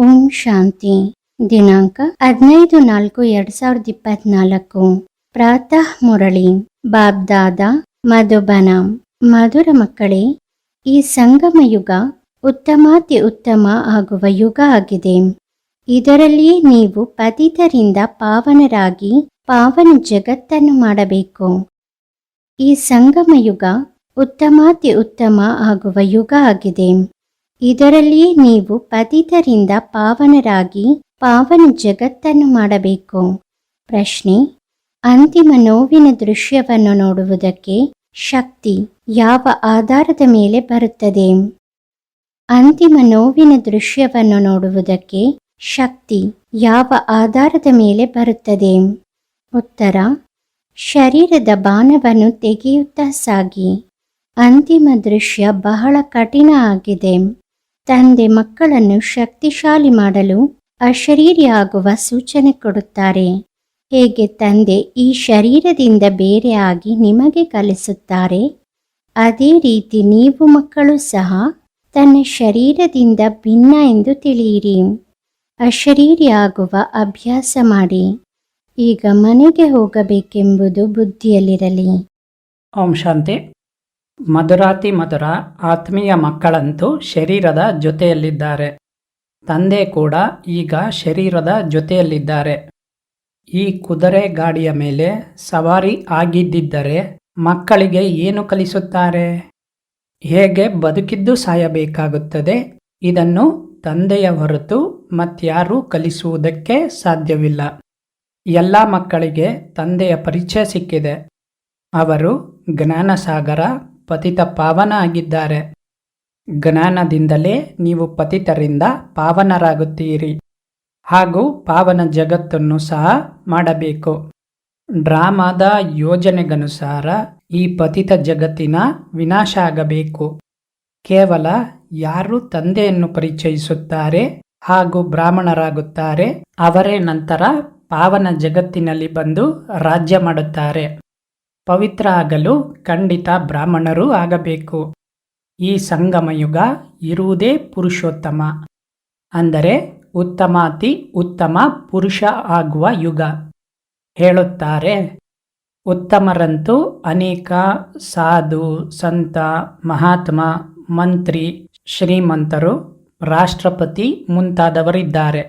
ಓಂ ಶಾಂತಿ. ದಿನಾಂಕ ಹದಿನೈದು ನಾಲ್ಕು, ಎರಡ್ ಸಾವಿರದ ಇಪ್ಪತ್ನಾಲ್ಕು. ಪ್ರಾತಃ ಮುರಳಿ. ಬಾಬ್ದಾದ ಮಧುಬನ. ಮಧುರ ಮಕ್ಕಳೇ, ಈ ಸಂಗಮ ಯುಗ ಉತ್ತಮಾತಿ ಉತ್ತಮ ಆಗುವ ಯುಗ ಆಗಿದೆ. ಇದರಲ್ಲಿಯೇ ನೀವು ಪತಿತರಿಂದ ಪಾವನರಾಗಿ ಪಾವನ ಜಗತ್ತನ್ನು ಮಾಡಬೇಕು. ಈ ಸಂಗಮ ಯುಗ ಉತ್ತಮಾತಿ ಉತ್ತಮ ಆಗುವ ಯುಗ ಆಗಿದೆ. ಇದರಲ್ಲಿ ನೀವು ಪತಿತರಿಂದ ಪಾವನರಾಗಿ ಪಾವನ ಜಗತ್ತನ್ನು ಮಾಡಬೇಕು. ಪ್ರಶ್ನೆ, ಅಂತಿಮ ನೋವಿನ ದೃಶ್ಯವನ್ನು ನೋಡುವುದಕ್ಕೆ ಶಕ್ತಿ ಯಾವ ಆಧಾರದ ಮೇಲೆ ಬರುತ್ತದೆ? ಅಂತಿಮ ನೋವಿನ ದೃಶ್ಯವನ್ನು ನೋಡುವುದಕ್ಕೆ ಶಕ್ತಿ ಯಾವ ಆಧಾರದ ಮೇಲೆ ಬರುತ್ತದೆ? ಉತ್ತರ, ಶರೀರದ ಬಾಣವನ್ನು ತೆಗೆಯುತ್ತಾ ಸಾಗಿ. ಅಂತಿಮ ದೃಶ್ಯ ಬಹಳ ಕಠಿಣ ಆಗಿದೆ. ತಂದೆ ಮಕ್ಕಳನ್ನು ಶಕ್ತಿಶಾಲಿ ಮಾಡಲು ಅಶರೀರಿಯಾಗುವ ಸೂಚನೆ ಕೊಡುತ್ತಾರೆ. ಹೇಗೆ ತಂದೆ ಈ ಶರೀರದಿಂದ ಬೇರೆಯಾಗಿ ನಿಮಗೆ ಕಲಿಸುತ್ತಾರೆ? ಅದೇ ರೀತಿ ನೀವು ಮಕ್ಕಳು ಸಹ ತನ್ನ ಶರೀರದಿಂದ ಭಿನ್ನ ಎಂದು ತಿಳಿಯಿರಿ. ಅಶರೀರಿಯಾಗುವ ಅಭ್ಯಾಸ ಮಾಡಿ. ಈಗ ಮನೆಗೆ ಹೋಗಬೇಕೆಂಬುದು ಬುದ್ಧಿಯಲ್ಲಿರಲಿ. ಓಂ ಶಾಂತಿ. ಮಧುರಾತಿ ಮಧುರ ಆತ್ಮೀಯ ಮಕ್ಕಳಂತೂ ಶರೀರದ ಜೊತೆಯಲ್ಲಿದ್ದಾರೆ. ತಂದೆ ಕೂಡ ಈಗ ಶರೀರದ ಜೊತೆಯಲ್ಲಿದ್ದಾರೆ. ಈ ಕುದುರೆ ಗಾಡಿಯ ಮೇಲೆ ಸವಾರಿ ಆಗಿದ್ದಿದ್ದರೆ ಮಕ್ಕಳಿಗೆ ಏನು ಕಲಿಸುತ್ತಾರೆ? ಹೇಗೆ ಬದುಕಿದ್ದು ಸಾಯಬೇಕಾಗುತ್ತದೆ? ಇದನ್ನು ತಂದೆಯ ಹೊರತು ಮತ್ಯಾರೂ ಕಲಿಸುವುದಕ್ಕೆ ಸಾಧ್ಯವಿಲ್ಲ. ಎಲ್ಲ ಮಕ್ಕಳಿಗೆ ತಂದೆಯ ಪರಿಚಯ ಸಿಕ್ಕಿದೆ. ಅವರು ಜ್ಞಾನಸಾಗರ ಪತಿತ ಪಾವನ ಆಗಿದ್ದಾರೆ. ಜ್ಞಾನದಿಂದಲೇ ನೀವು ಪತಿತರಿಂದ ಪಾವನರಾಗುತ್ತೀರಿ. ಹಾಗೂ ಪಾವನ ಜಗತ್ತನ್ನು ಸಹ ಮಾಡಬೇಕು. ಡ್ರಾಮಾದ ಯೋಜನೆಗನುಸಾರ ಈ ಪತಿತ ಜಗತ್ತಿನ ವಿನಾಶ ಆಗಬೇಕು. ಕೇವಲ ಯಾರು ತಂದೆಯನ್ನು ಪರಿಚಯಿಸುತ್ತಾರೆ ಹಾಗೂ ಬ್ರಾಹ್ಮಣರಾಗುತ್ತಾರೆ, ಅವರೇ ನಂತರ ಪಾವನ ಜಗತ್ತಿನಲ್ಲಿ ಬಂದು ರಾಜ್ಯ ಮಾಡುತ್ತಾರೆ. ಪವಿತ್ರ ಆಗಲು ಖಂಡಿತ ಬ್ರಾಹ್ಮಣರು ಆಗಬೇಕು. ಈ ಸಂಗಮ ಯುಗ ಇರುವುದೇ ಪುರುಷೋತ್ತಮ. ಅಂದರೆ ಉತ್ತಮಾತಿ ಉತ್ತಮ ಪುರುಷ ಆಗುವ ಯುಗ. ಹೇಳುತ್ತಾರೆ, ಉತ್ತಮರಂತೂ ಅನೇಕ ಸಾಧು, ಸಂತ, ಮಹಾತ್ಮ, ಮಂತ್ರಿ, ಶ್ರೀಮಂತರು, ರಾಷ್ಟ್ರಪತಿ ಮುಂತಾದವರಿದ್ದಾರೆ.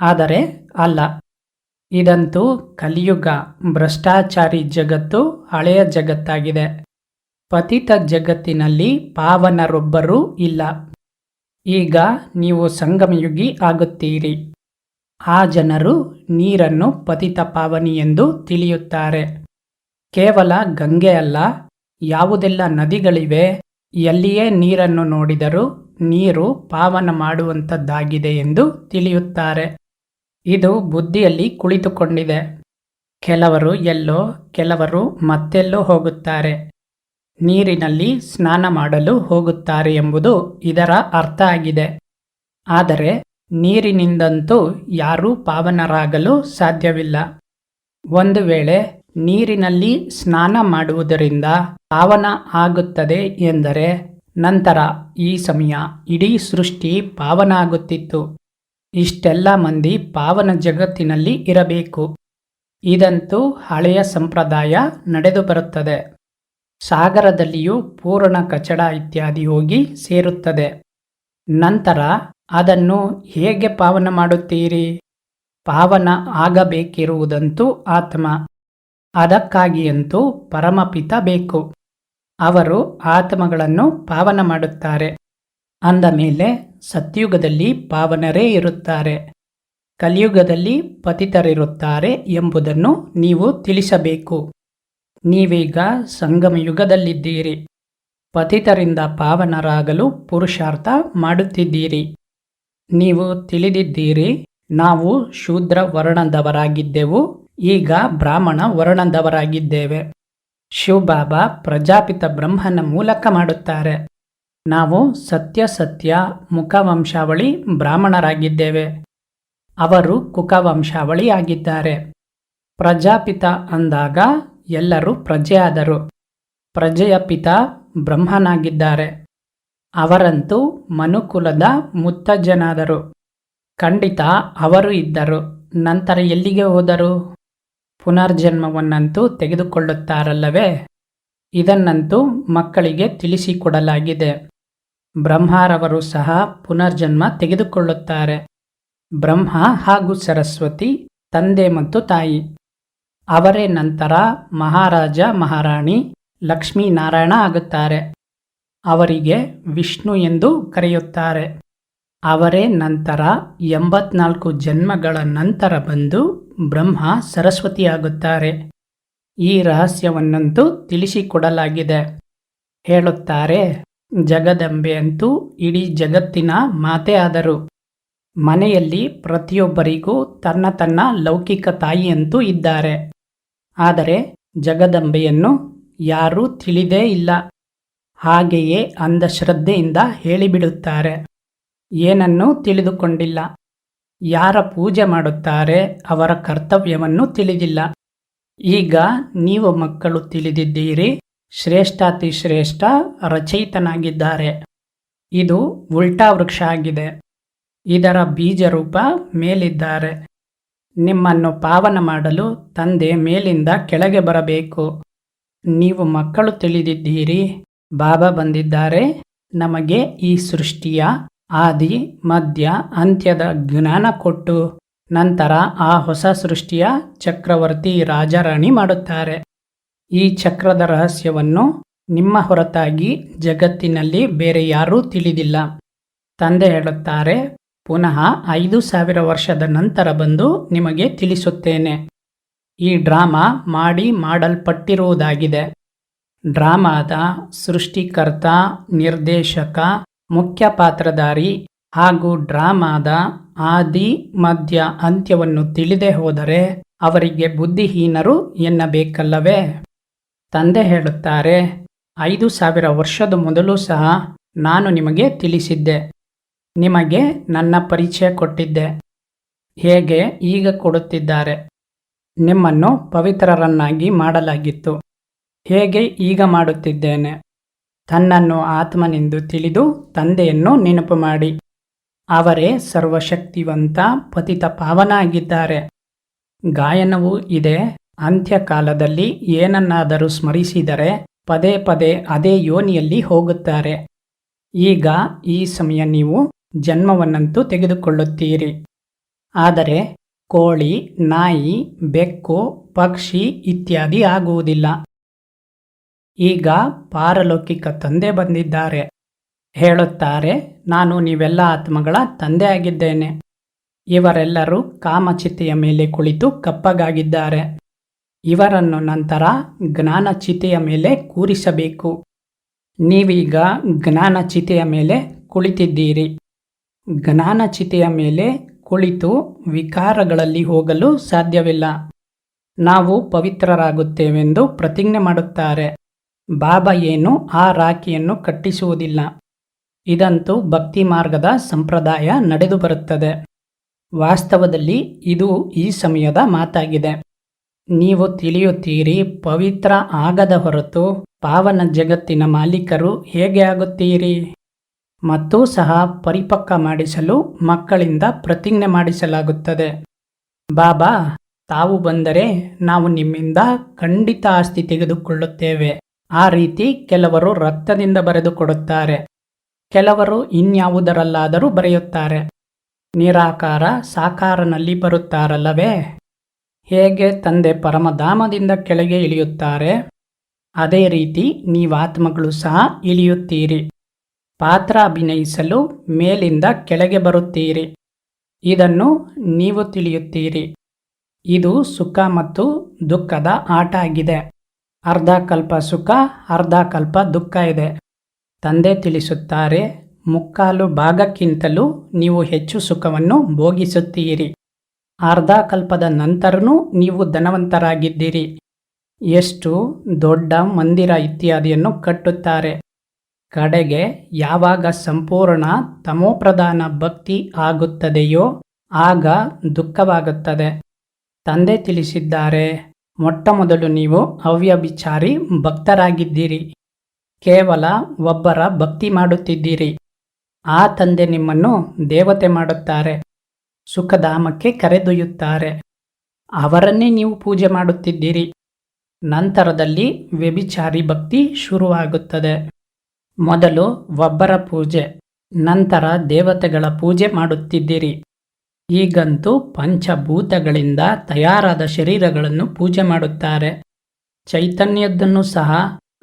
ಆದರೆ ಅಲ್ಲ ಇದಂತೂ ಕಲಿಯುಗ, ಭ್ರಷ್ಟಾಚಾರಿ ಜಗತ್ತು ಹಳೆಯ ಜಗತ್ತಾಗಿದೆ. ಪತಿತ ಜಗತ್ತಿನಲ್ಲಿ ಪಾವನರೊಬ್ಬರೂ ಇಲ್ಲ. ಈಗ ನೀವು ಸಂಗಮಯುಗಿ ಆಗುತ್ತೀರಿ. ಆ ಜನರು ನೀರನ್ನು ಪತಿತ ಪಾವನಿ ಎಂದು ತಿಳಿಯುತ್ತಾರೆ. ಕೇವಲ ಗಂಗೆ ಅಲ್ಲ, ಯಾವುದೆಲ್ಲ ನದಿಗಳಿವೆ, ಎಲ್ಲಿಯೇ ನೀರನ್ನು ನೋಡಿದರೂ ನೀರು ಪಾವನ ಮಾಡುವಂಥದ್ದಾಗಿದೆ ಎಂದು ತಿಳಿಯುತ್ತಾರೆ. ಇದು ಬುದ್ಧಿಯಲ್ಲಿ ಕುಳಿತುಕೊಂಡಿದೆ. ಕೆಲವರು ಎಲ್ಲೋ, ಕೆಲವರು ಮತ್ತೆಲ್ಲೋ ಹೋಗುತ್ತಾರೆ. ನೀರಿನಲ್ಲಿ ಸ್ನಾನ ಮಾಡಲು ಹೋಗುತ್ತಾರೆ ಎಂಬುದು ಇದರ ಅರ್ಥ ಆಗಿದೆ. ಆದರೆ ನೀರಿನಿಂದಂತೂ ಯಾರೂ ಪಾವನರಾಗಲು ಸಾಧ್ಯವಿಲ್ಲ. ಒಂದು ವೇಳೆ ನೀರಿನಲ್ಲಿ ಸ್ನಾನ ಮಾಡುವುದರಿಂದ ಪಾವನ ಆಗುತ್ತದೆ ಎಂದರೆ ನಂತರ ಈ ಸಮಯ ಇಡೀ ಸೃಷ್ಟಿ ಪಾವನ ಆಗುತ್ತಿತ್ತು. ಇಷ್ಟೆಲ್ಲ ಮಂದಿ ಪಾವನ ಜಗತ್ತಿನಲ್ಲಿ ಇರಬೇಕು. ಇದಂತೂ ಹಳೆಯ ಸಂಪ್ರದಾಯ ನಡೆದು ಬರುತ್ತದೆ. ಸಾಗರದಲ್ಲಿಯೂ ಪೂರ್ಣ ಕಚಡ ಇತ್ಯಾದಿ ಹೋಗಿ ಸೇರುತ್ತದೆ. ನಂತರ ಅದನ್ನು ಹೇಗೆ ಪಾವನ ಮಾಡುತ್ತೀರಿ? ಪಾವನ ಆಗಬೇಕಿರುವುದಂತೂ ಆತ್ಮ. ಅದಕ್ಕಾಗಿಯಂತೂ ಪರಮಪಿತ ಬೇಕು. ಅವರು ಆತ್ಮಗಳನ್ನು ಪಾವನ ಮಾಡುತ್ತಾರೆ. ಅಂದ ಮೇಲೆ ಸತ್ಯುಗದಲ್ಲಿ ಪಾವನರೇ ಇರುತ್ತಾರೆ. ಕಲಿಯುಗದಲ್ಲಿ ಪತಿತರಿರುತ್ತಾರೆ ಎಂಬುದನ್ನು ನೀವು ತಿಳಿಸಬೇಕು. ನೀವೀಗ ಸಂಗಮ ಯುಗದಲ್ಲಿದ್ದೀರಿ ಪತಿತರಿಂದ ಪಾವನರಾಗಲು ಪುರುಷಾರ್ಥ ಮಾಡುತ್ತಿದ್ದೀರಿ. ನೀವು ತಿಳಿದಿದ್ದೀರಿ, ನಾವು ಶೂದ್ರ ವರ್ಣದವರಾಗಿದ್ದೆವು ಈಗ ಬ್ರಾಹ್ಮಣ ವರ್ಣದವರಾಗಿದ್ದೇವೆ. ಶಿವಬಾಬಾ ಪ್ರಜಾಪಿತ ಬ್ರಹ್ಮನ ಮೂಲಕ ಮಾಡುತ್ತಾರೆ. ನಾವು ಸತ್ಯ ಸತ್ಯ ಮುಖವಂಶಾವಳಿ ಬ್ರಾಹ್ಮಣರಾಗಿದ್ದೇವೆ. ಅವರು ಕುಕವಂಶಾವಳಿ ಆಗಿದ್ದಾರೆ. ಪ್ರಜಾಪಿತ ಅಂದಾಗ ಎಲ್ಲರೂ ಪ್ರಜೆಯಾದರು. ಪ್ರಜೆಯ ಪಿತ ಬ್ರಹ್ಮನಾಗಿದ್ದಾರೆ. ಅವರಂತೂ ಮನುಕುಲದ ಮುತ್ತಜ್ಜನಾದರು. ಖಂಡಿತ ಅವರು ಇದ್ದರು. ನಂತರ ಎಲ್ಲಿಗೆ ಹೋದರು? ಪುನರ್ಜನ್ಮವನ್ನಂತೂ ತೆಗೆದುಕೊಳ್ಳುತ್ತಾರಲ್ಲವೇ? ಇದನ್ನಂತೂ ಮಕ್ಕಳಿಗೆ ತಿಳಿಸಿಕೊಡಲಾಗಿದೆ. ಬ್ರಹ್ಮರವರು ಸಹ ಪುನರ್ಜನ್ಮ ತೆಗೆದುಕೊಳ್ಳುತ್ತಾರೆ. ಬ್ರಹ್ಮ ಹಾಗೂ ಸರಸ್ವತಿ, ತಂದೆ ಮತ್ತು ತಾಯಿ. ಅವರೇ ನಂತರ ಮಹಾರಾಜ, ಮಹಾರಾಣಿ, ಲಕ್ಷ್ಮೀನಾರಾಯಣ ಆಗುತ್ತಾರೆ. ಅವರಿಗೆ ವಿಷ್ಣು ಎಂದು ಕರೆಯುತ್ತಾರೆ. ಅವರೇ ನಂತರ ಎಂಬತ್ನಾಲ್ಕು ಜನ್ಮಗಳ ನಂತರ ಬಂದು ಬ್ರಹ್ಮ ಸರಸ್ವತಿಯಾಗುತ್ತಾರೆ ಈ ರಹಸ್ಯವನ್ನಂತೂ ತಿಳಿಸಿಕೊಡಲಾಗಿದೆ. ಹೇಳುತ್ತಾರೆ ಜಗದಂಬೆ ಅಂತೂ ಇಡೀ ಜಗತ್ತಿನ ಮಾತೆ ಆದರು. ಮನೆಯಲ್ಲಿ ಪ್ರತಿಯೊಬ್ಬರಿಗೂ ತನ್ನ ತನ್ನ ಲೌಕಿಕ ತಾಯಿಯಂತೂ ಇದ್ದಾರೆ. ಆದರೆ ಜಗದಂಬೆಯನ್ನು ಯಾರೂ ತಿಳಿದೇ ಇಲ್ಲ. ಹಾಗೆಯೇ ಅಂಧಶ್ರದ್ಧೆಯಿಂದ ಹೇಳಿಬಿಡುತ್ತಾರೆ. ಏನನ್ನೂ ತಿಳಿದುಕೊಂಡಿಲ್ಲ. ಯಾರ ಪೂಜೆ ಮಾಡುತ್ತಾರೆ ಅವರ ಕರ್ತವ್ಯವನ್ನು ತಿಳಿದಿಲ್ಲ. ಈಗ ನೀವು ಮಕ್ಕಳು ತಿಳಿದಿದ್ದೀರಿ. ಶ್ರೇಷ್ಠಾತಿ ಶ್ರೇಷ್ಠ ರಚಯಿತನಾಗಿದ್ದಾರೆ. ಇದು ಉಲ್ಟಾ ವೃಕ್ಷ ಆಗಿದೆ. ಇದರ ಬೀಜರೂಪ ಮೇಲಿದ್ದಾರೆ. ನಿಮ್ಮನ್ನು ಪಾವನ ಮಾಡಲು ತಂದೆ ಮೇಲಿಂದ ಕೆಳಗೆ ಬರಬೇಕು. ನೀವು ಮಕ್ಕಳು ತಿಳಿದಿದ್ದೀರಿ. ಬಾಬಾ ಬಂದಿದ್ದಾರೆ. ನಮಗೆ ಈ ಸೃಷ್ಟಿಯ ಆದಿ, ಮಧ್ಯ, ಅಂತ್ಯದ ಜ್ಞಾನ ಕೊಟ್ಟು, ನಂತರ ಆ ಹೊಸ ಸೃಷ್ಟಿಯ ಚಕ್ರವರ್ತಿ ರಾಜರಾಣಿ ಮಾಡುತ್ತಾರೆ. ಈ ಚಕ್ರದ ರಹಸ್ಯವನ್ನು ನಿಮ್ಮ ಹೊರತಾಗಿ ಜಗತ್ತಿನಲ್ಲಿ ಬೇರೆ ಯಾರೂ ತಿಳಿದಿಲ್ಲ. ತಂದೆ ಹೇಳುತ್ತಾರೆ, ಪುನಃ ಐದು ಸಾವಿರ ವರ್ಷದ ನಂತರ ಬಂದು ನಿಮಗೆ ತಿಳಿಸುತ್ತೇನೆ. ಈ ಡ್ರಾಮಾ ಮಾಡಿ ಮಾಡಲ್ಪಟ್ಟಿರುವುದಾಗಿದೆ. ಡ್ರಾಮಾದ ಸೃಷ್ಟಿಕರ್ತ, ನಿರ್ದೇಶಕ, ಮುಖ್ಯ ಪಾತ್ರಧಾರಿ ಹಾಗೂ ಡ್ರಾಮಾದ ಆದಿ, ಮಧ್ಯ ಅಂತ್ಯವನ್ನು ತಿಳಿದೇ ಹೋದರೆ ಅವರಿಗೆ ಬುದ್ಧಿಹೀನರು ಎನ್ನಬೇಕಲ್ಲವೇ? ತಂದೆ ಹೇಳುತ್ತಾರೆ, ಐದು ಸಾವಿರ ವರ್ಷದ ಮೊದಲು ಸಹ ನಾನು ನಿಮಗೆ ತಿಳಿಸಿದ್ದೆ. ನಿಮಗೆ ನನ್ನ ಪರಿಚಯ ಕೊಟ್ಟಿದ್ದೆ. ಹೇಗೆ ಈಗ ಕೊಡುತ್ತಿದ್ದಾರೆ? ನಿಮ್ಮನ್ನು ಪವಿತ್ರರನ್ನಾಗಿ ಮಾಡಲಾಗಿತ್ತು. ಹೇಗೆ ಈಗ ಮಾಡುತ್ತಿದ್ದೇನೆ? ತನ್ನನ್ನು ಆತ್ಮನೆಂದು ತಿಳಿದು ತಂದೆಯನ್ನು ನೆನಪು ಮಾಡಿ. ಅವರೇ ಸರ್ವಶಕ್ತಿವಂತ ಪತಿತ ಪಾವನ ಆಗಿದ್ದಾರೆ ಗಾಯನವೂ ಇದೆ. ಅಂತ್ಯಕಾಲದಲ್ಲಿ ಏನನ್ನಾದರೂ ಸ್ಮರಿಸಿದರೆ ಪದೇ ಪದೇ ಅದೇ ಯೋನಿಯಲ್ಲಿ ಹೋಗುತ್ತಾರೆ. ಈಗ ಈ ಸಮಯ ನೀವು ಜನ್ಮವನ್ನಂತೂ ತೆಗೆದುಕೊಳ್ಳುತ್ತೀರಿ. ಆದರೆ ಕೋಳಿ, ನಾಯಿ, ಬೆಕ್ಕು, ಪಕ್ಷಿ ಇತ್ಯಾದಿ ಆಗುವುದಿಲ್ಲ. ಈಗ ಪಾರಲೌಕಿಕ ತಂದೆ ಬಂದಿದ್ದಾರೆ. ಹೇಳುತ್ತಾರೆ, ನಾನು ನೀವೆಲ್ಲ ಆತ್ಮಗಳ ತಂದೆ ಆಗಿದ್ದೇನೆ. ಇವರೆಲ್ಲರೂ ಕಾಮಚಿತೆಯ ಮೇಲೆ ಕುಳಿತು ಕಪ್ಪಗಾಗಿದ್ದಾರೆ. ಇವರನ್ನು ನಂತರ ಜ್ಞಾನ ಚಿತೆಯ ಮೇಲೆ ಕೂರಿಸಬೇಕು. ನೀವೀಗ ಜ್ಞಾನ ಚಿತೆಯ ಮೇಲೆ ಕುಳಿತಿದ್ದೀರಿ. ಜ್ಞಾನ ಚಿತೆಯ ಮೇಲೆ ಕುಳಿತು ವಿಕಾರಗಳಲ್ಲಿ ಹೋಗಲು ಸಾಧ್ಯವಿಲ್ಲ. ನಾವು ಪವಿತ್ರರಾಗುತ್ತೇವೆಂದು ಪ್ರತಿಜ್ಞೆ ಮಾಡುತ್ತಾರೆ. ಬಾಬಾ ಏನು ಆ ರಾಖಿಯನ್ನು ಕಟ್ಟಿಸುವುದಿಲ್ಲ. ಇದಂತೂ ಭಕ್ತಿ ಮಾರ್ಗದ ಸಂಪ್ರದಾಯ ನಡೆದು ಬರುತ್ತದೆ ವಾಸ್ತವದಲ್ಲಿ ಇದು ಈ ಸಮಯದ ಮಾತಾಗಿದೆ. ನೀವು ತಿಳಿಯುತ್ತೀರಿ, ಪವಿತ್ರ ಆಗದ ಹೊರತು ಪಾವನ ಜಗತ್ತಿನ ಮಾಲೀಕರು ಹೇಗೆ ಆಗುತ್ತೀರಿ? ಮತ್ತು ಸಹ ಪರಿಪಕ್ವ ಮಾಡಿಸಲು ಮಕ್ಕಳಿಂದ ಪ್ರತಿಜ್ಞೆ ಮಾಡಿಸಲಾಗುತ್ತದೆ. ಬಾಬಾ, ತಾವು ಬಂದರೆ ನಾವು ನಿಮ್ಮಿಂದ ಖಂಡಿತ ಆಸ್ತಿ ತೆಗೆದುಕೊಳ್ಳುತ್ತೇವೆ. ಆ ರೀತಿ ಕೆಲವರು ರಕ್ತದಿಂದ ಬರೆದುಕೊಡುತ್ತಾರೆ. ಕೆಲವರು ಇನ್ಯಾವುದರಲ್ಲಾದರೂ ಬರೆಯುತ್ತಾರೆ. ನಿರಾಕಾರ ಸಾಕಾರನಲ್ಲಿ ಬರುತ್ತಾರಲ್ಲವೇ? ಹೇಗೆ ತಂದೆ ಪರಮಧಾಮದಿಂದ ಕೆಳಗೆ ಇಳಿಯುತ್ತಾರೆ? ಅದೇ ರೀತಿ ನೀವಾತ್ಮಗಳು ಸಹ ಇಳಿಯುತ್ತೀರಿ. ಪಾತ್ರ ಅಭಿನಯಿಸಲು ಮೇಲಿಂದ ಕೆಳಗೆ ಬರುತ್ತೀರಿ. ಇದನ್ನು ನೀವು ತಿಳಿಯುತ್ತೀರಿ. ಇದು ಸುಖ ಮತ್ತು ದುಃಖದ ಆಟ ಆಗಿದೆ. ಅರ್ಧ ಕಲ್ಪ ಸುಖ, ಅರ್ಧ ಕಲ್ಪ ದುಃಖ ಇದೆ. ತಂದೆ ತಿಳಿಸುತ್ತಾರೆ, ಮುಕ್ಕಾಲು ಭಾಗಕ್ಕಿಂತಲೂ ನೀವು ಹೆಚ್ಚು ಸುಖವನ್ನು ಭೋಗಿಸುತ್ತೀರಿ. ಅರ್ಧ ಕಲ್ಪದ ನಂತರನೂ ನೀವು ಧನವಂತರಾಗಿದ್ದೀರಿ. ಎಷ್ಟು ದೊಡ್ಡ ಮಂದಿರ ಇತ್ಯಾದಿಯನ್ನು ಕಟ್ಟುತ್ತಾರೆ. ಕಡೆಗೆ ಯಾವಾಗ ಸಂಪೂರ್ಣ ತಮೋಪ್ರಧಾನ ಭಕ್ತಿ ಆಗುತ್ತದೆಯೋ ಆಗ ದುಃಖವಾಗುತ್ತದೆ. ತಂದೆ ತಿಳಿಸಿದ್ದಾರೆ, ಮೊಟ್ಟ ಮೊದಲು ನೀವು ಅವ್ಯಭಿಚಾರಿ ಭಕ್ತರಾಗಿದ್ದೀರಿ. ಕೇವಲ ಒಬ್ಬರ ಭಕ್ತಿ ಮಾಡುತ್ತಿದ್ದೀರಿ. ಆ ತಂದೆ ನಿಮ್ಮನ್ನು ದೇವತೆ ಮಾಡುತ್ತಾರೆ. ಸುಖಧಾಮಕ್ಕೆ ಕರೆದೊಯ್ಯುತ್ತಾರೆ. ಅವರನ್ನೇ ನೀವು ಪೂಜೆ ಮಾಡುತ್ತಿದ್ದೀರಿ. ನಂತರದಲ್ಲಿ ವ್ಯಭಿಚಾರಿ ಭಕ್ತಿ ಶುರುವಾಗುತ್ತದೆ. ಮೊದಲು ಒಬ್ಬರ ಪೂಜೆ, ನಂತರ ದೇವತೆಗಳ ಪೂಜೆ ಮಾಡುತ್ತಿದ್ದೀರಿ. ಈಗಂತೂ ಪಂಚಭೂತಗಳಿಂದ ತಯಾರಾದ ಶರೀರಗಳನ್ನು ಪೂಜೆ ಮಾಡುತ್ತಾರೆ. ಚೈತನ್ಯದ್ದನ್ನು ಸಹ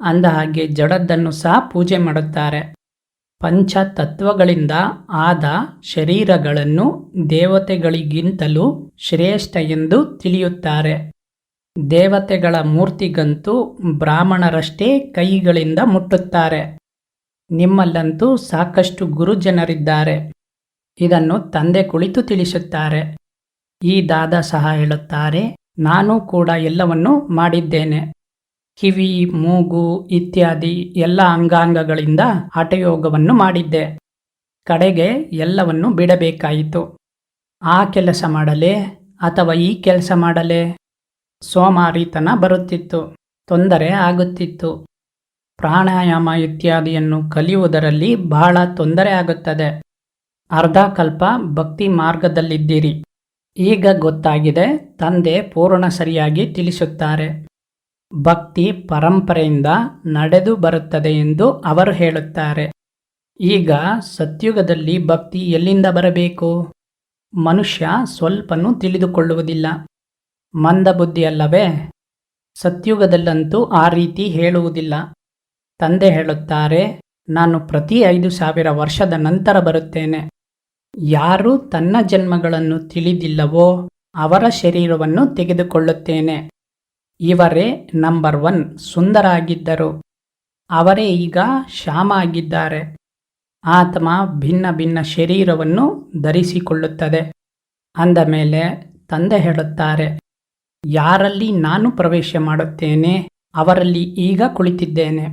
ಅಂದ ಹಾಗೆ ಜಡದ್ದನ್ನು ಸಹ ಪೂಜೆ ಮಾಡುತ್ತಾರೆ. ಪಂಚತತ್ವಗಳಿಂದ ಆದ ಶರೀರಗಳನ್ನು ದೇವತೆಗಳಿಗಿಂತಲೂ ಶ್ರೇಷ್ಠ ಎಂದು ತಿಳಿಯುತ್ತಾರೆ. ದೇವತೆಗಳ ಮೂರ್ತಿಗಂತೂ ಬ್ರಾಹ್ಮಣರಷ್ಟೇ ಕೈಗಳಿಂದ ಮುಟ್ಟುತ್ತಾರೆ. ನಿಮ್ಮಲ್ಲಂತೂ ಸಾಕಷ್ಟು ಗುರುಜನರಿದ್ದಾರೆ. ಇದನ್ನು ತಂದೆ ಕುಳಿತು ತಿಳಿಸುತ್ತಾರೆ. ಈ ದಾದ ಸಹ ಹೇಳುತ್ತಾರೆ, ನಾನು ಕೂಡ ಎಲ್ಲವನ್ನೂ ಮಾಡಿದ್ದೇನೆ. ಕಿವಿ, ಮೂಗು ಇತ್ಯಾದಿ ಎಲ್ಲ ಅಂಗಾಂಗಗಳಿಂದ ಹಠಯೋಗವನ್ನು ಮಾಡಿದ್ದೆ. ಕಡೆಗೆ ಎಲ್ಲವನ್ನು ಬಿಡಬೇಕಾಯಿತು. ಆ ಕೆಲಸ ಮಾಡಲೇ ಅಥವಾ ಈ ಕೆಲಸ ಮಾಡಲೇ? ಸೋಮಾರಿತನ ಬರುತ್ತಿತ್ತು. ತೊಂದರೆ ಆಗುತ್ತಿತ್ತು. ಪ್ರಾಣಾಯಾಮ ಇತ್ಯಾದಿಯನ್ನು ಕಲಿಯುವುದರಲ್ಲಿ ಬಹಳ ತೊಂದರೆ ಆಗುತ್ತದೆ. ಅರ್ಧ ಕಲ್ಪ ಭಕ್ತಿ ಮಾರ್ಗದಲ್ಲಿದ್ದೀರಿ. ಈಗ ಗೊತ್ತಾಗಿದೆ, ತಂದೆ ಪೂರ್ಣ ಸರಿಯಾಗಿ ತಿಳಿಸುತ್ತಾರೆ. ಭಕ್ತಿ ಪರಂಪರೆಯಿಂದ ನಡೆದು ಬರುತ್ತದೆ ಎಂದು ಅವರು ಹೇಳುತ್ತಾರೆ. ಈಗ ಸತ್ಯುಗದಲ್ಲಿ ಭಕ್ತಿ ಎಲ್ಲಿಂದ ಬರಬೇಕು? ಮನುಷ್ಯ ಸ್ವಲ್ಪನೂ ತಿಳಿದುಕೊಳ್ಳುವುದಿಲ್ಲ. ಮಂದಬುದ್ಧಿಯಲ್ಲವೇ ಸತ್ಯುಗದಲ್ಲಂತೂ ಆ ರೀತಿ ಹೇಳುವುದಿಲ್ಲ. ತಂದೆ ಹೇಳುತ್ತಾರೆ, ನಾನು ಪ್ರತಿ ಐದು ಸಾವಿರ ವರ್ಷದ ನಂತರ ಬರುತ್ತೇನೆ. ಯಾರು ತನ್ನ ಜನ್ಮಗಳನ್ನು ತಿಳಿದಿಲ್ಲವೋ, ಅವರ ಶರೀರವನ್ನು ತೆಗೆದುಕೊಳ್ಳುತ್ತೇನೆ. ಇವರೇ ನಂಬರ್ ಒನ್ ಸುಂದರಾಗಿದ್ದರು. ಅವರೇ ಈಗ ಶ್ಯಾಮ ಆಗಿದ್ದಾರೆ ಆತ್ಮ ಭಿನ್ನ ಭಿನ್ನ ಶರೀರವನ್ನು ಧರಿಸಿಕೊಳ್ಳುತ್ತದೆ. ಅಂದ ಮೇಲೆ ತಂದೆ ಹೇಳುತ್ತಾರೆ, ಯಾರಲ್ಲಿ ನಾನು ಪ್ರವೇಶ ಮಾಡುತ್ತೇನೆ, ಅವರಲ್ಲಿ ಈಗ ಕುಳಿತಿದ್ದೇನೆ.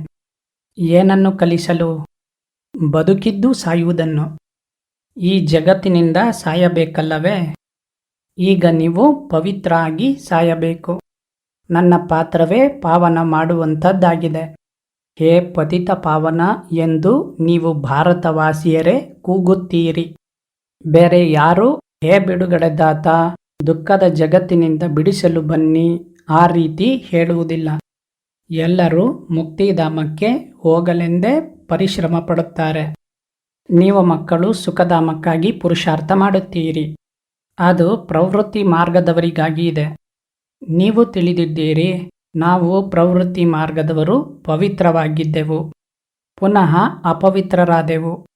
ಏನನ್ನು ಕಲಿಸಲು? ಬದುಕಿದ್ದು ಸಾಯುವುದನ್ನು. ಈ ಜಗತ್ತಿನಿಂದ ಸಾಯಬೇಕಲ್ಲವೇ? ಈಗ ನೀವು ಪವಿತ್ರ ಆಗಿ ಸಾಯಬೇಕು. ನನ್ನ ಪಾತ್ರವೇ ಪಾವನ ಮಾಡುವಂಥದ್ದಾಗಿದೆ. ಹೇ ಪತಿತ ಪಾವನ, ಎಂದು ನೀವು ಭಾರತವಾಸಿಯರೇ ಕೂಗುತ್ತೀರಿ. ಬೇರೆ ಯಾರು ಹೇ ಬಿಡುಗಡೆದಾತ ದುಃಖದ ಜಗತ್ತಿನಿಂದ ಬಿಡಿಸಲು ಬನ್ನಿ, ಆ ರೀತಿ ಹೇಳುವುದಿಲ್ಲ. ಎಲ್ಲರೂ ಮುಕ್ತಿಧಾಮಕ್ಕೆ ಹೋಗಲೆಂದೇ ಪರಿಶ್ರಮ ಪಡುತ್ತಾರೆ ನೀವು ಮಕ್ಕಳು ಸುಖಧಾಮಕ್ಕಾಗಿ ಪುರುಷಾರ್ಥ ಮಾಡುತ್ತೀರಿ. ಅದು ಪ್ರವೃತ್ತಿ ಮಾರ್ಗದವರಿಗಾಗಿ ಇದೆ. ನೀವು ತಿಳಿದಿದ್ದೀರಿ, ನಾವು ಪ್ರವೃತ್ತಿ ಮಾರ್ಗದವರು ಪವಿತ್ರವಾಗಿದ್ದೆವು, ಪುನಃ ಅಪವಿತ್ರರಾದೆವು.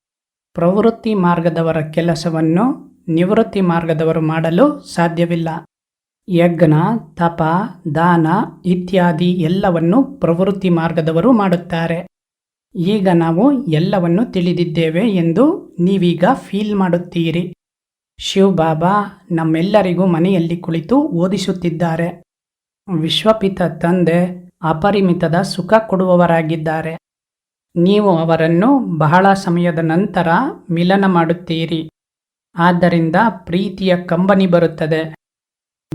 ಪ್ರವೃತ್ತಿ ಮಾರ್ಗದವರ ಕೆಲಸವನ್ನು ನಿವೃತ್ತಿ ಮಾರ್ಗದವರು ಮಾಡಲು ಸಾಧ್ಯವಿಲ್ಲ. ಯಜ್ಞ, ತಪ, ದಾನ ಇತ್ಯಾದಿ ಎಲ್ಲವನ್ನು ಪ್ರವೃತ್ತಿ ಮಾರ್ಗದವರು ಮಾಡುತ್ತಾರೆ. ಈಗ ನಾವು ಎಲ್ಲವನ್ನು ತಿಳಿದಿದ್ದೇವೆ ಎಂದು ನೀವೀಗ ಫೀಲ್ ಮಾಡುತ್ತೀರಿ. ಶಿವಬಾಬಾ ನಮ್ಮೆಲ್ಲರಿಗೂ ಮನೆಯಲ್ಲಿ ಕುಳಿತು ಓದಿಸುತ್ತಿದ್ದಾರೆ. ವಿಶ್ವಪಿತ ತಂದೆ ಅಪರಿಮಿತದ ಸುಖ ಕೊಡುವವರಾಗಿದ್ದಾರೆ. ನೀವು ಅವರನ್ನು ಬಹಳ ಸಮಯದ ನಂತರ ಮಿಲನ ಮಾಡುತ್ತೀರಿ. ಆದ್ದರಿಂದ ಪ್ರೀತಿಯ ಕಂಬನಿ ಬರುತ್ತದೆ.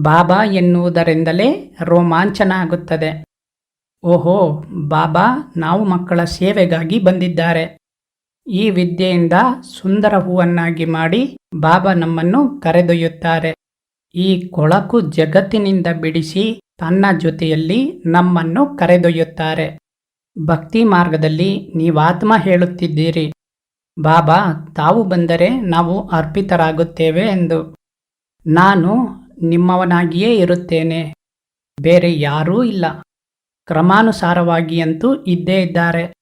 ಬಾಬಾ ಎನ್ನುವುದರಿಂದಲೇ ರೋಮಾಂಚನ ಆಗುತ್ತದೆ ಓಹೋ, ಬಾಬಾ, ನಾವು ಮಕ್ಕಳ ಸೇವೆಗಾಗಿ ಬಂದಿದ್ದಾರೆ. ಈ ವಿದ್ಯೆಯಿಂದ ಸುಂದರ ಹೂವನ್ನಾಗಿ ಮಾಡಿ ಬಾಬಾ ನಮ್ಮನ್ನು ಕರೆದೊಯ್ಯುತ್ತಾರೆ. ಈ ಕೊಳಕು ಜಗತ್ತಿನಿಂದ ಬಿಡಿಸಿ ತನ್ನ ಜೊತೆಯಲ್ಲಿ ನಮ್ಮನ್ನು ಕರೆದೊಯ್ಯುತ್ತಾರೆ. ಭಕ್ತಿ ಮಾರ್ಗದಲ್ಲಿ ನೀವಾತ್ಮ ಹೇಳುತ್ತಿದ್ದೀರಿ. ಬಾಬಾ, ತಾವು ಬಂದರೆ ನಾವು ಅರ್ಪಿತರಾಗುತ್ತೇವೆ ಎಂದು. ನಾನು ನಿಮ್ಮವನಾಗಿಯೇ ಇರುತ್ತೇನೆ. ಬೇರೆ ಯಾರೂ ಇಲ್ಲ. ಕ್ರಮಾನುಸಾರವಾಗಿ ಅಂತೂ ಇದ್ದೇ ಇದ್ದಾರೆ.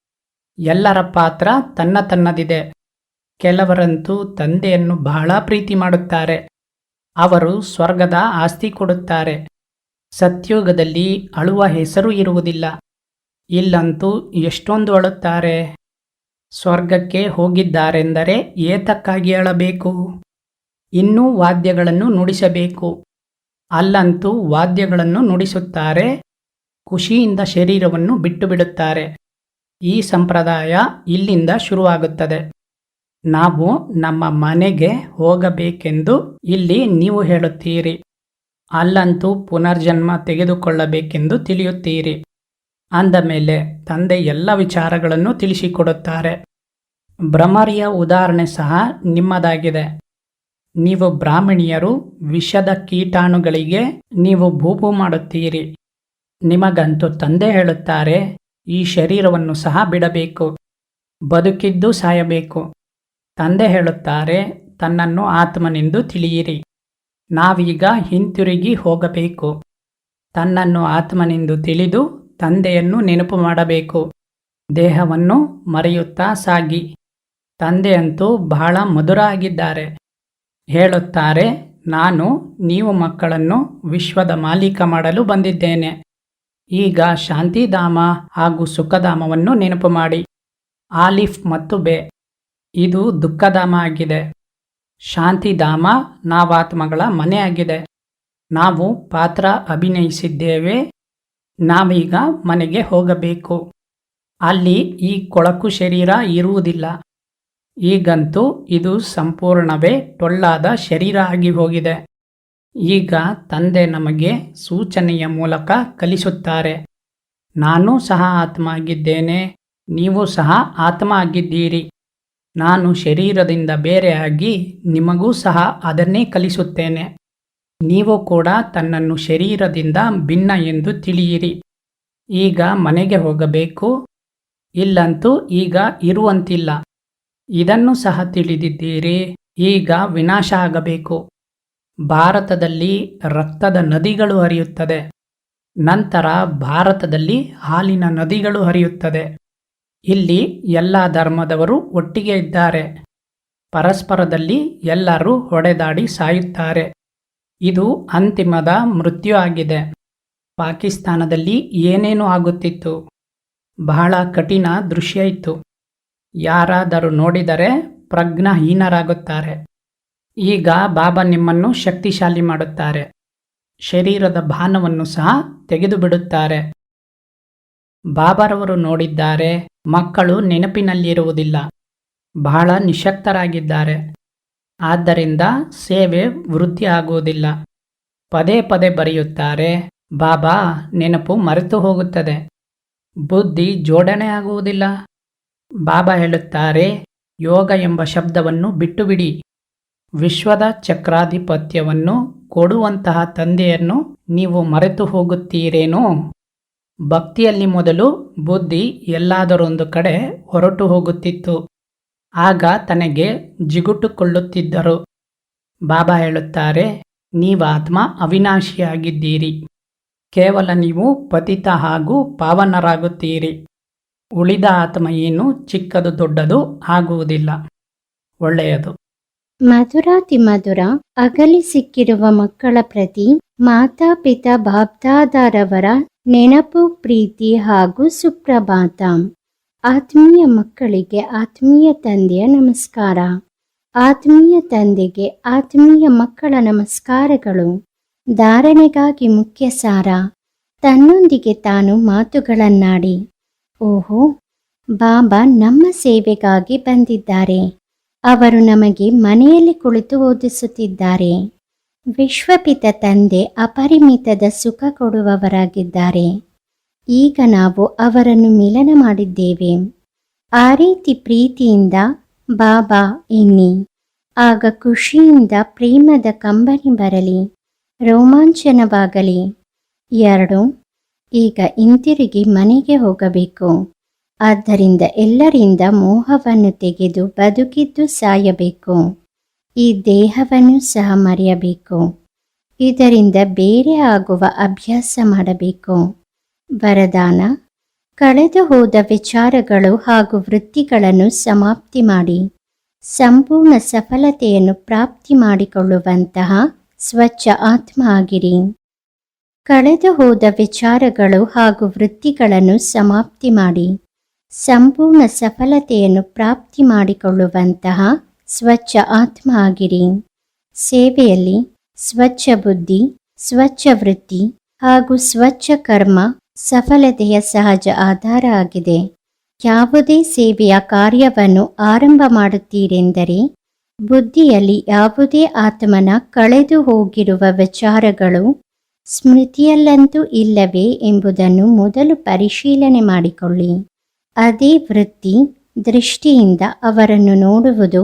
ಎಲ್ಲರ ಪಾತ್ರ ತನ್ನ ತನ್ನದಿದೆ. ಕೆಲವರಂತೂ ತಂದೆಯನ್ನು ಬಹಳ ಪ್ರೀತಿ ಮಾಡುತ್ತಾರೆ. ಅವರು ಸ್ವರ್ಗದ ಆಸ್ತಿ ಕೊಡುತ್ತಾರೆ. ಸತ್ಯೋಗದಲ್ಲಿ ಅಳುವ ಹೆಸರು ಇರುವುದಿಲ್ಲ. ಇಲ್ಲಂತೂ ಎಷ್ಟೊಂದು ಅಳುತ್ತಾರೆ. ಸ್ವರ್ಗಕ್ಕೆ ಹೋಗಿದ್ದಾರೆಂದರೆ ಏತಕ್ಕಾಗಿ ಅಳಬೇಕು? ಇನ್ನೂ ವಾದ್ಯಗಳನ್ನು ನುಡಿಸಬೇಕು. ಅಲ್ಲಂತೂ ವಾದ್ಯಗಳನ್ನು ನುಡಿಸುತ್ತಾರೆ. ಖುಷಿಯಿಂದ ಶರೀರವನ್ನು ಬಿಟ್ಟು ಬಿಡುತ್ತಾರೆ. ಈ ಸಂಪ್ರದಾಯ ಇಲ್ಲಿಂದ ಶುರುವಾಗುತ್ತದೆ. ನಾವು ನಮ್ಮ ಮನೆಗೆ ಹೋಗಬೇಕೆಂದು ಇಲ್ಲಿ ನೀವು ಹೇಳುತ್ತೀರಿ. ಅಲ್ಲಂತೂ ಪುನರ್ಜನ್ಮ ತೆಗೆದುಕೊಳ್ಳಬೇಕೆಂದು ತಿಳಿಯುತ್ತೀರಿ. ಅಂದ ಮೇಲೆ ತಂದೆ ಎಲ್ಲ ವಿಚಾರಗಳನ್ನು ತಿಳಿಸಿಕೊಡುತ್ತಾರೆ. ಭ್ರಮರಿಯ ಉದಾಹರಣೆ ಸಹ ನಿಮ್ಮದಾಗಿದೆ. ನೀವು ಬ್ರಾಹ್ಮಣಿಯರು ವಿಷದ ಕೀಟಾಣುಗಳಿಗೆ ನೀವು ಭೂಭೂ ಮಾಡುತ್ತೀರಿ. ನಿಮಗಂತೂ ತಂದೆ ಹೇಳುತ್ತಾರೆ ಈ ಶರೀರವನ್ನು ಸಹ ಬಿಡಬೇಕು. ಬದುಕಿದ್ದು ಸಾಯಬೇಕು. ತಂದೆ ಹೇಳುತ್ತಾರೆ, ತನ್ನನ್ನು ಆತ್ಮನೆಂದು ತಿಳಿಯಿರಿ. ನಾವೀಗ ಹಿಂತಿರುಗಿ ಹೋಗಬೇಕು. ತನ್ನನ್ನು ಆತ್ಮನೆಂದು ತಿಳಿದು ತಂದೆಯನ್ನು ನೆನಪು ಮಾಡಬೇಕು. ದೇಹವನ್ನು ಮರೆಯುತ್ತಾ ಸಾಗಿ. ತಂದೆಯಂತೂ ಬಹಳ ಮಧುರ ಆಗಿದ್ದಾರೆ ಹೇಳುತ್ತಾರೆ, ನಾನು, ನೀವು ಮಕ್ಕಳನ್ನು ವಿಶ್ವದ ಮಾಲೀಕ ಮಾಡಲು ಬಂದಿದ್ದೇನೆ. ಈಗ ಶಾಂತಿಧಾಮ ಹಾಗೂ ಸುಖಧಾಮವನ್ನು ನೆನಪು ಮಾಡಿ. ಆಲಿಫ್ ಮತ್ತು ಬೆ. ಇದು ದುಃಖಧಾಮ ಆಗಿದೆ. ಶಾಂತಿಧಾಮ ನಾವಾತ್ಮಗಳ ಮನೆಯಾಗಿದೆ. ನಾವು ಪಾತ್ರ ಅಭಿನಯಿಸಿದ್ದೇವೆ. ನಾವೀಗ ಮನೆಗೆ ಹೋಗಬೇಕು. ಅಲ್ಲಿ ಈ ಕೊಳಕು ಶರೀರ ಇರುವುದಿಲ್ಲ. ಈಗಂತೂ ಇದು ಸಂಪೂರ್ಣವೇ ಟೊಳ್ಳಾದ ಶರೀರ ಆಗಿ ಹೋಗಿದೆ. ಈಗ ತಂದೆ ನಮಗೆ ಸೂಚನೆಯ ಮೂಲಕ ಕಲಿಸುತ್ತಾರೆ. ನಾನು ಸಹ ಆತ್ಮ ಆಗಿದ್ದೇನೆ ನೀವು ಸಹ ಆತ್ಮ ಆಗಿದ್ದೀರಿ ನಾನು ಶರೀರದಿಂದ ಬೇರೆಯಾಗಿ ನಿಮಗೂ ಸಹ ಅದನ್ನೇ ಕಲಿಸುತ್ತೇನೆ. ನೀವು ಕೂಡ ತನ್ನನ್ನು ಶರೀರದಿಂದ ಭಿನ್ನ ಎಂದು ತಿಳಿಯಿರಿ. ಈಗ ಮನೆಗೆ ಹೋಗಬೇಕು. ಇಲ್ಲಂತೂ ಈಗ ಇರುವಂತಿಲ್ಲ. ಇದನ್ನು ಸಹ ತಿಳಿದಿದ್ದೀರಿ. ಈಗ ವಿನಾಶ ಆಗಬೇಕು. ಭಾರತದಲ್ಲಿ ರಕ್ತದ ನದಿಗಳು ಹರಿಯುತ್ತದೆ. ನಂತರ ಭಾರತದಲ್ಲಿ ಹಾಲಿನ ನದಿಗಳು ಹರಿಯುತ್ತದೆ. ಇಲ್ಲಿ ಎಲ್ಲ ಧರ್ಮದವರು ಒಟ್ಟಿಗೆ ಇದ್ದಾರೆ. ಪರಸ್ಪರದಲ್ಲಿ ಎಲ್ಲರೂ ಹೊಡೆದಾಡಿ ಸಾಯುತ್ತಾರೆ. ಇದು ಅಂತಿಮದ ಮೃತ್ಯು ಆಗಿದೆ. ಪಾಕಿಸ್ತಾನದಲ್ಲಿ ಏನೇನು ಆಗುತ್ತಿತ್ತು. ಬಹಳ ಕಠಿಣ ದೃಶ್ಯ ಇತ್ತು. ಯಾರಾದರೂ ನೋಡಿದರೆ ಪ್ರಜ್ಞಾಹೀನರಾಗುತ್ತಾರೆ. ಈಗ ಬಾಬಾ ನಿಮ್ಮನ್ನು ಶಕ್ತಿಶಾಲಿ ಮಾಡುತ್ತಾರೆ. ಶರೀರದ ಭಾನವನ್ನು ಸಹ ತೆಗೆದುಬಿಡುತ್ತಾರೆ. ಬಾಬಾರವರು ನೋಡಿದ್ದಾರೆ, ಮಕ್ಕಳು ನೆನಪಿನಲ್ಲಿರುವುದಿಲ್ಲ. ಬಹಳ ನಿಶಕ್ತರಾಗಿದ್ದಾರೆ. ಆದ್ದರಿಂದ ಸೇವೆ ವೃದ್ಧಿ ಆಗುವುದಿಲ್ಲ ಪದೇ ಪದೇ ಬರೆಯುತ್ತಾರೆ, ಬಾಬಾ, ನೆನಪು ಮರೆತು ಹೋಗುತ್ತದೆ. ಬುದ್ಧಿ ಜೋಡಣೆ ಆಗುವುದಿಲ್ಲ. ಬಾಬಾ ಹೇಳುತ್ತಾರೆ, ಯೋಗ ಎಂಬ ಶಬ್ದವನ್ನು ಬಿಟ್ಟು ಬಿಡಿ ವಿಶ್ವದ ಚಕ್ರಾಧಿಪತ್ಯವನ್ನು ಕೊಡುವಂತಹ ತಂದೆಯನ್ನು ನೀವು ಮರೆತು ಹೋಗುತ್ತೀರೇನೋ? ಭಕ್ತಿಯಲ್ಲಿ ಮೊದಲು ಬುದ್ಧಿ ಎಲ್ಲಾದರೊಂದು ಕಡೆ ಹೊರಟು ಹೋಗುತ್ತಿತ್ತು. ಆಗ ತನಗೆ ಜಿಗುಟುಕೊಳ್ಳುತ್ತಿದ್ದರು. ಬಾಬಾ ಹೇಳುತ್ತಾರೆ, ನೀವಾತ್ಮ ಅವಿನಾಶಿಯಾಗಿದ್ದೀರಿ. ಕೇವಲ ನೀವು ಪತಿತ ಹಾಗೂ ಪಾವನರಾಗುತ್ತೀರಿ. ಉಳಿದ ಆತ್ಮ ಏನು ಚಿಕ್ಕದು ದೊಡ್ಡದು ಆಗುವುದಿಲ್ಲ. ಒಳ್ಳೆಯದು. ಮಧುರಾತಿ ಮಧುರ ಅಗಲಿ ಸಿಕ್ಕಿರುವ ಮಕ್ಕಳ ಪ್ರತಿ ಮಾತಾಪಿತಾ ಬಾಬ್ದಾದಾರವರ ನೆನಪು, ಪ್ರೀತಿ ಹಾಗೂ ಸುಪ್ರಭಾತ. ಆತ್ಮೀಯ ಮಕ್ಕಳಿಗೆ ಆತ್ಮೀಯ ತಂದೆಯ ನಮಸ್ಕಾರ. ಆತ್ಮೀಯ ತಂದೆಗೆ ಆತ್ಮೀಯ ಮಕ್ಕಳ ನಮಸ್ಕಾರಗಳು. ಧಾರಣೆಗಾಗಿ ಮುಖ್ಯ ಸಾರ. ತನ್ನೊಂದಿಗೆ ತಾನು ಮಾತುಗಳನ್ನಾಡಿ. ಓಹೋ, ಬಾಬಾ ನಮ್ಮ ಸೇವೆಗಾಗಿ ಬಂದಿದ್ದಾರೆ. ಅವರು ನಮಗೆ ಮನೆಯಲ್ಲಿ ಕುಳಿತು ಓದಿಸುತ್ತಿದ್ದಾರೆ. ವಿಶ್ವಪಿತ ತಂದೆ ಅಪರಿಮಿತದ ಸುಖ ಕೊಡುವವರಾಗಿದ್ದಾರೆ. ಈಗ ನಾವು ಅವರನ್ನು ಮಿಲನ ಮಾಡಿದ್ದೇವೆ. ಆ ರೀತಿ ಪ್ರೀತಿಯಿಂದ, ಬಾಬಾ, ಎನ್ನಿ. ಆಗ ಖುಷಿಯಿಂದ ಪ್ರೇಮದ ಕಂಬನಿ ಬರಲಿ, ರೋಮಾಂಚನವಾಗಲಿ. ಎರಡು, ಈಗ ಹಿಂತಿರುಗಿ ಮನೆಗೆ ಹೋಗಬೇಕು. ಆದ್ದರಿಂದ ಎಲ್ಲರಿಂದ ಮೋಹವನ್ನು ತೆಗೆದು ಬದುಕಿದ್ದು ಸಾಯಬೇಕು. ಈ ದೇಹವನ್ನು ಸಹ ಮರೆಯಬೇಕು. ಇದರಿಂದ ಬೇರೆ ಆಗುವ ಅಭ್ಯಾಸ ಮಾಡಬೇಕು. ವರದಾನ, ಕಳೆದು ಹೋದ ವಿಚಾರಗಳು ಹಾಗೂ ವೃತ್ತಿಗಳನ್ನು ಸಮಾಪ್ತಿ ಮಾಡಿ, ಸಂಪೂರ್ಣ ಸಫಲತೆಯನ್ನು ಪ್ರಾಪ್ತಿ ಮಾಡಿಕೊಳ್ಳುವಂತಹ ಸ್ವಚ್ಛ ಆತ್ಮ ಆಗಿರಿ. ಕಳೆದು ಹೋದ ವಿಚಾರಗಳು ಹಾಗೂ ವೃತ್ತಿಗಳನ್ನು ಸಮಾಪ್ತಿ ಮಾಡಿ ಸಂಪೂರ್ಣ ಸಫಲತೆಯನ್ನು ಪ್ರಾಪ್ತಿ ಮಾಡಿಕೊಳ್ಳುವಂತಹ ಸ್ವಚ್ಛ ಆತ್ಮ ಆಗಿರಿ ಸೇವೆಯಲ್ಲಿ ಸ್ವಚ್ಛ ಬುದ್ಧಿ, ಸ್ವಚ್ಛ ವೃತ್ತಿ ಹಾಗೂ ಸ್ವಚ್ಛ ಕರ್ಮ ಸಫಲತೆಯ ಸಹಜ ಆಧಾರ ಆಗಿದೆ. ಯಾವುದೇ ಸೇವೆಯ ಕಾರ್ಯವನ್ನು ಆರಂಭ ಮಾಡುತ್ತೀರೆಂದರೆ ಬುದ್ಧಿಯಲ್ಲಿ ಯಾವುದೇ ಆತ್ಮನ ಕಳೆದು ಹೋಗಿರುವ ವಿಚಾರಗಳು ಸ್ಮೃತಿಯಲ್ಲಂತೂ ಇಲ್ಲವೇ ಎಂಬುದನ್ನು ಮೊದಲು ಪರಿಶೀಲನೆ ಮಾಡಿಕೊಳ್ಳಿ. ಅದೇ ವೃತ್ತಿ ದೃಷ್ಟಿಯಿಂದ ಅವರನ್ನು ನೋಡುವುದು,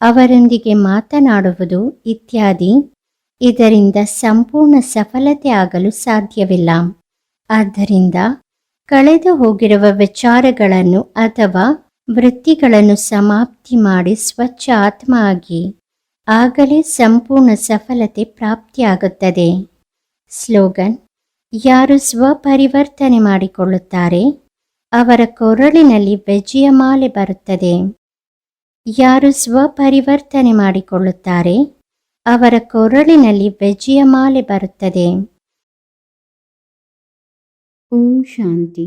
ಅವರೊಂದಿಗೆ ಮಾತನಾಡುವುದು ಇತ್ಯಾದಿ. ಇದರಿಂದ ಸಂಪೂರ್ಣ ಸಫಲತೆ ಆಗಲು ಸಾಧ್ಯವಿಲ್ಲ. ಆದ್ದರಿಂದ ಕಳೆದು ಹೋಗಿರುವ ವಿಚಾರಗಳನ್ನು ಅಥವಾ ವೃತ್ತಿಗಳನ್ನು ಸಮಾಪ್ತಿ ಮಾಡಿ ಸ್ವಚ್ಛ ಆತ್ಮ ಆಗಿ, ಆಗಲೇ ಸಂಪೂರ್ಣ ಸಫಲತೆ ಪ್ರಾಪ್ತಿಯಾಗುತ್ತದೆ. ಸ್ಲೋಗನ್, ಯಾರು ಸ್ವಪರಿವರ್ತನೆ ಮಾಡಿಕೊಳ್ಳುತ್ತಾರೆ? ಅವರ ಕೊರಳಿನಲ್ಲಿ ಬೆಜ್ಜಿಯ ಮಾಲೆ ಬರುತ್ತದೆ. ಯಾರು ಸ್ವಪರಿವರ್ತನೆ ಮಾಡಿಕೊಳ್ಳುತ್ತಾರೆ, ಅವರ ಕೊರಳಿನಲ್ಲಿ ಬೆಜ್ಜಿಯ ಮಾಲೆ ಬರುತ್ತದೆ. ಓಂ ಶಾಂತಿ.